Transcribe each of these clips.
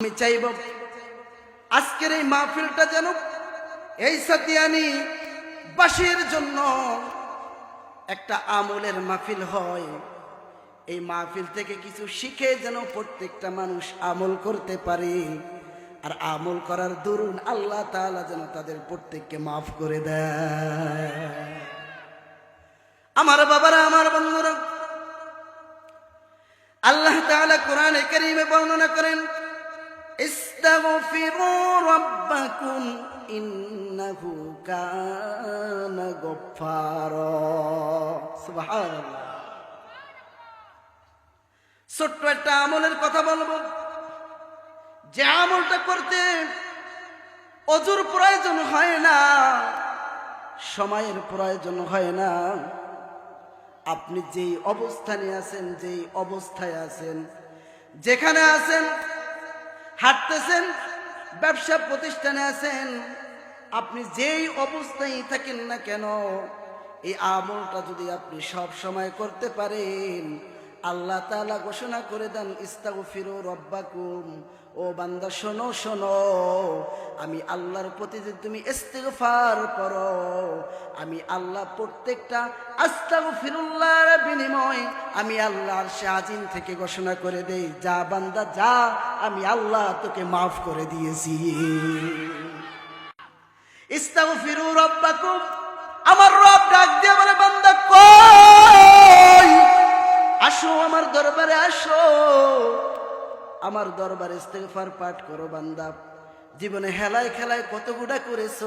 আমি চাইব, আজকের এই মাহফিলটা যেন এই সাতিয়ানি বাসীর জন্য একটা আমলের মাহফিল হয়। এই মাহফিল থেকে কিছু শিখে যেন প্রত্যেকটা মানুষ আমল করতে পারে। আর আমল করার দরুন আল্লাহ তাআলা যেন তাদের প্রত্যেককে মাফ করে দেয়। আমার বাবারা, আমার বন্ধুরা, আল্লাহ তাআলা কোরআনে কারীমে বর্ণনা করেন ইস্তাগফিরু রাব্বাকুম ইন্নাহু কানা গফফারা। সুবহানাল্লাহ। ছোট্ট একটা আমলের কথা বলব। যে আমলটা করতে অজুর প্রয়োজন হয় না, সময়ের প্রয়োজন হয় না। আপনি যেই অবস্থানে আছেন, যেই অবস্থায় আছেন, যেখানে আছেন হাঁটতেছেন, ব্যবসা প্রতিষ্ঠানে আছেন, আপনি যেই অবস্থায় থাকেন না কেন, এই আমলটা যদি আপনি সব সময় করতে পারেন আল্লাহ তাআলা ঘোষণা করে দেন, ইস্তাগফিরু রব্বাকুম। ও বান্দা, শোনো শোনো, আমি আল্লাহর প্রতি যদি তুমি ইস্তেগফার করো, আমি আল্লাহ প্রত্যেকটা আস্তাগফিরুল্লাহর বিনিময় আমি আল্লাহর শাহিন থেকে ঘোষণা করে দেই। যা বান্দা, যা, আমি আল্লাহ তোকে মাফ করে দিয়েছি। ইস্তাগফিরু রব্বাকুম। আমার রব ডাক দিয়ে বলে, বান্দা কই আসো, আমার দরবারে আসো। আমার দরবারে ইস্তেগফার পাঠ করো বান্দা। জীবনে হেলায় খেলায় কত গুণা করেছ?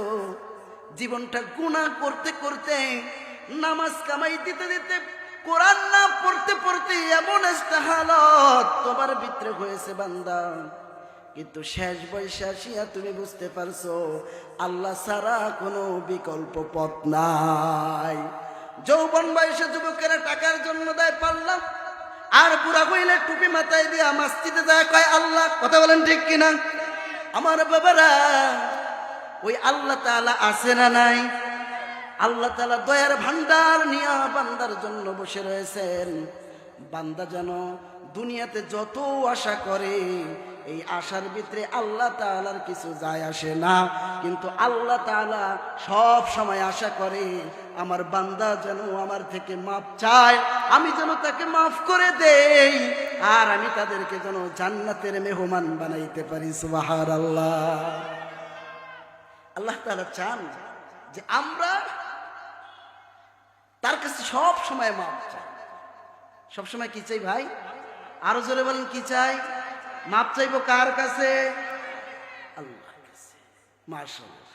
জীবনটা গুণা করতে করতে, নামাজ কামাই দিতে দিতে, কোরআন না পড়তে পড়তে এমন একটা হালত তোমার ভিতরে হয়েছে বান্দা। কিন্তু শেষ বয়সে আসিয়া তুমি বুঝতে পারছ, আল্লাহ ছাড়া কোনো বিকল্প পথ নাই। যৌবন বয়সে যুবকেরা টাকার জন্য দেয়, পারলাম আর বুড়া কইলে টুপি মাথায় দিয়া মাস্তিতে যায় কয় আল্লাহ, কথা বলেন ঠিক কিনা? আমার বাবারা, ওই আল্লাহ তালা আছে না নাই? আল্লাহ তালা দয়ার ভান্ডার নিয়া বান্দার জন্য বসে রয়েছেন। বান্দা যেন দুনিয়াতে যত আশা করে এই আশার ভিতরে আল্লাহ তাআলার কিছু যায় আসে না। কিন্তু আল্লাহ তাআলা সব সময় আশা করে, আমার বান্দা যেন আমার থেকে মাফ চায়, আমি যেন তাকে মাফ করে দেই, আর আমি তাদেরকে যেন জান্নাতের মেহমান বানাইতে পারি সুবাহার আল্লাহ আল্লাহ তাআলা চান যে আমরা তার কাছে সব সময় মাপ চাই। সব সময় কি চাই ভাই? আরও জোরে বলেন, কি চাই? মাপ চাইব কার কাছে? মাশাআল্লাহ।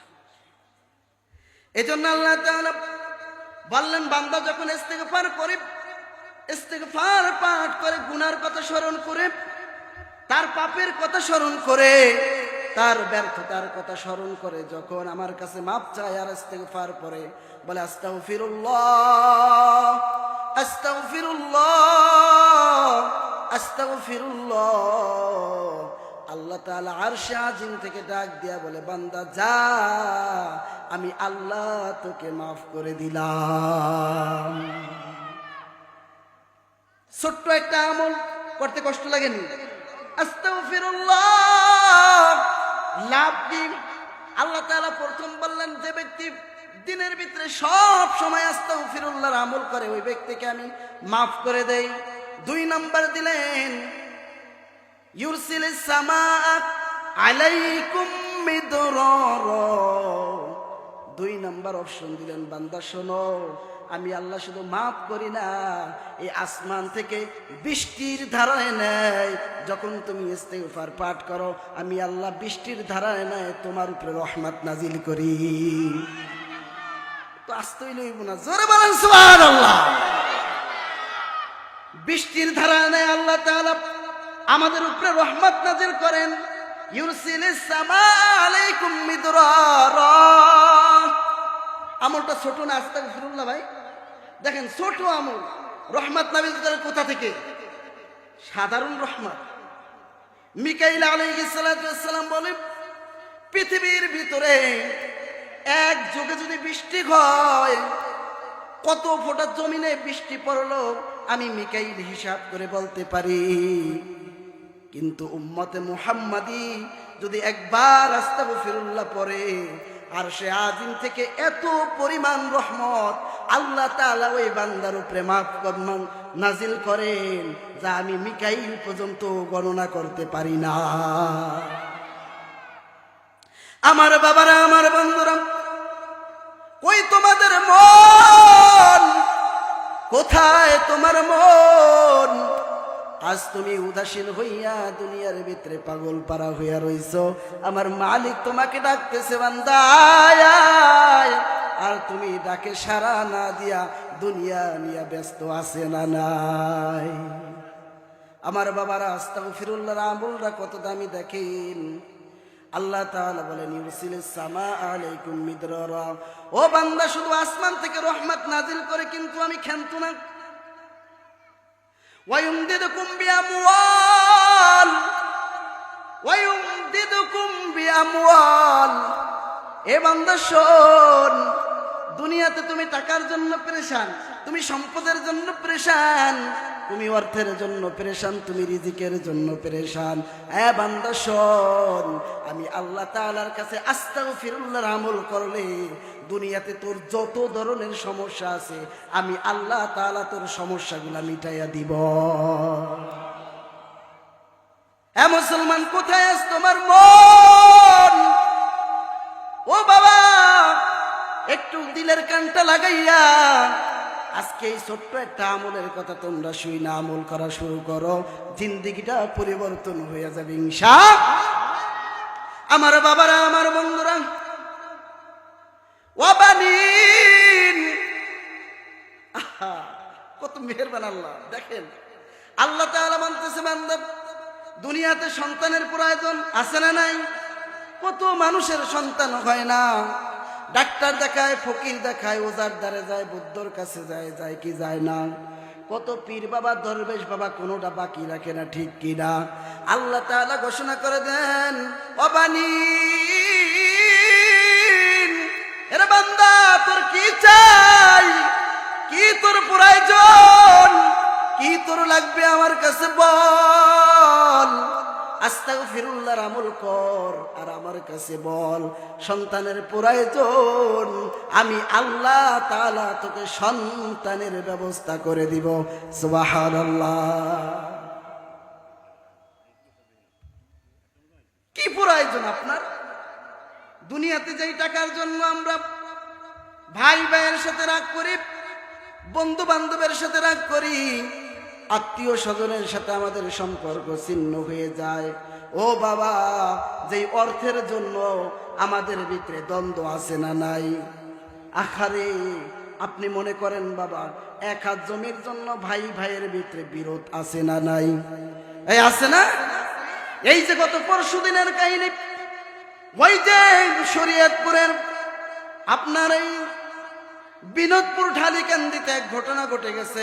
এজন্য আল্লাহ বললেন, বান্দা যখন করে পাঠ করে, গুনার কথা স্মরণ করে, তার পাপের কথা স্মরণ করে, তার ব্যর্থতার কথা স্মরণ করে, যখন আমার কাছে মাপ চায় আর ইস্তেগফার পরে, বলে, আস্তাগফিরুল্লাহ আস্তাগফিরুল্লাহ আল্লাহ তাআলা আরশে আজিম থেকে ডাক দিয়া বলে, বান্দা, যা, আমি আল্লাহ তোকে মাফ করে দিলাম। ছোট্ট একটা আমল করতে কষ্ট লাগেনি? প্রথম দিনের ভিতরে আমল করে, ওই ব্যক্তিকে আমি মাফ করে দেই। দুই নাম্বার দিলেন ইউরসিলিস সামা দুই নাম্বার অপশন দিলেন, বান্দা শোনো, আমি আল্লাহ শুধু মাফ করি না, এই আসমান থেকে বৃষ্টির ধারায় নেয়। যখন তুমি ইস্তেগফার পাঠ করো, আমি আল্লাহ বৃষ্টির ধারায় নেয়, তোমার উপরে রহমত নাজিল করি। তো আসতেই না জোরে বলেন সুবহানাল্লাহ। বৃষ্টির ধারা নেয় আল্লাহ আমাদের উপরে রহমত নাজির করেন। আমলটা ছোট না, আস্তাগফিরুল্লাহ ভাই? দেখেন, ছোট আমল। রহমত নাবিল কোথা থেকে? সাধারণ রহমত। মিকাইল আলাইহিস সালাম বলে পৃথিবীর ভিতরে এক যুগে যদি বৃষ্টি হয়, কত ফোটা জমিনে বৃষ্টি পড়ল আমি মিকাইল হিসাব করে বলতে পারি। কিন্তু উম্মতে মুহাম্মাদি যদি একবার আস্তাগফিরুল্লাহ পরে আর সে আদিম থেকে এত পরিমাণ রহমত আল্লাহ তাআলা ওই বান্দার উপরে মাফ নাজিল করেন, যা আমি মিকাইল পর্যন্ত গণনা করতে পারি না। আমার বাবারা, আমার বন্ধুরা, কই তোমাদের মন? কোথায় তোমার মন? আজ তুমি উদাসীন হইয়া দুনিয়ার ভিতরে পাগল পারা হইয়া রইছ। আমার মালিক তোমাকে ডাকতেছে বান্দায় আর তুমি ডাকে সারা না দিয়া দুনিয়া নিয়া ব্যস্ত আছে না নাই। আমার বাবারা, আস্তাগফিরুল্লাহর আমলরা কত দামি দেখেন। আল্লাহ তাআলা বলেন, ইউরসিলিস সামা আলাইকুম মিদরারা। ও বান্দা, শুধু আসমান থেকে রহমত নাজিল করে কিন্তু আমি ক্ষান্ত না। ওয়ায়ুমদিদুকুম বিআমওয়াল। ওয়ায়ুমদিদুকুম বিআমওয়াল। এ বান্দা, শোন, দুনিয়াতে তুমি টাকার জন্য পরেশান, তুমি সম্পদের জন্য পরেশান তুমি অর্থের জন্য পরেশান, তুমি রিজিকের জন্য পরেশান। হ্যাঁ বান্দা আমি আল্লাহ তাআলার কাছে আস্তাগফিরুল্লাহর আমল করলে দুনিয়াতে তোর যত ধরনের সমস্যা আছে, আমি আল্লাহ তাআলা তোর সমস্যাগুলা মিটাইয়া দিব। হ্যাঁ মুসলমান, কোথায় আস তোমার মন ও বাবা, একটু দিলের কানটা লাগাইয়া আজকে এই ছোট্ট একটা আমলের কথা তোমরা শুই না আমল করা শুরু করো। জিন্দিগিটা পরিবর্তন হয়ে যাবে ইনশা আমার বাবারা আমার বন্ধুরা ওয়াবানিন। আহা, কত মেহেরবান আল্লাহ দেখেন। আল্লাহ তাআলা বলতেছে বান্দা দুনিয়াতে সন্তানের প্রয়োজন আছে না নাই? কত মানুষের সন্তান হয় না? ডাক্তার দেখায়, ফকির দেখায়, ওজার দ্বারে যায়, বুদ্ধর কাছে যায় যায় কি যায় না। কত পীর বাবা, দরবেশ বাবা, কোনোটা বাকি রাখে না, ঠিক কিনা আল্লাহ তাআলা ঘোষণা করে দেন অবানী বান্দা, তোর কি চাই? কি তোর প্রয়োজন? কি তোর লাগবে আমার কাছে বল? আস্তাগ ফিরুল্লাহর আমল কর। আর আমার কাছে বল, সন্তানের প্রয়োজন, আমি আল্লাহ তাআলা তোকে সন্তানের ব্যবস্থা করে দিব। সুবহানাল্লাহ। কি প্রয়োজন আপনার? দুনিয়াতে যেই টাকার জন্য আমরা ভাই ভাইয়ের সাথে রাগ করি বন্ধু বান্ধবের সাথে রাগ করি আত্মীয় স্বজনের সাথে আমাদের সম্পর্ক ছিন্ন হয়ে যায়। ও বাবা, যেই অর্থের জন্য আমাদের ভিতরে দ্বন্দ্ব আছে না নাই? আখারে আপনি মনে করেন বাবা, এক হাত জমির জন্য ভাই ভাইয়ের ভিতরে বিরোধ আছে না নাই? এই আছে না? এই যে গত পরশু দিনের কাহিনী, ওই যে শরীয়তপুরের আপনার এই বিনোদপুর ঢালিকান্দিতে এক ঘটনা ঘটে গেছে।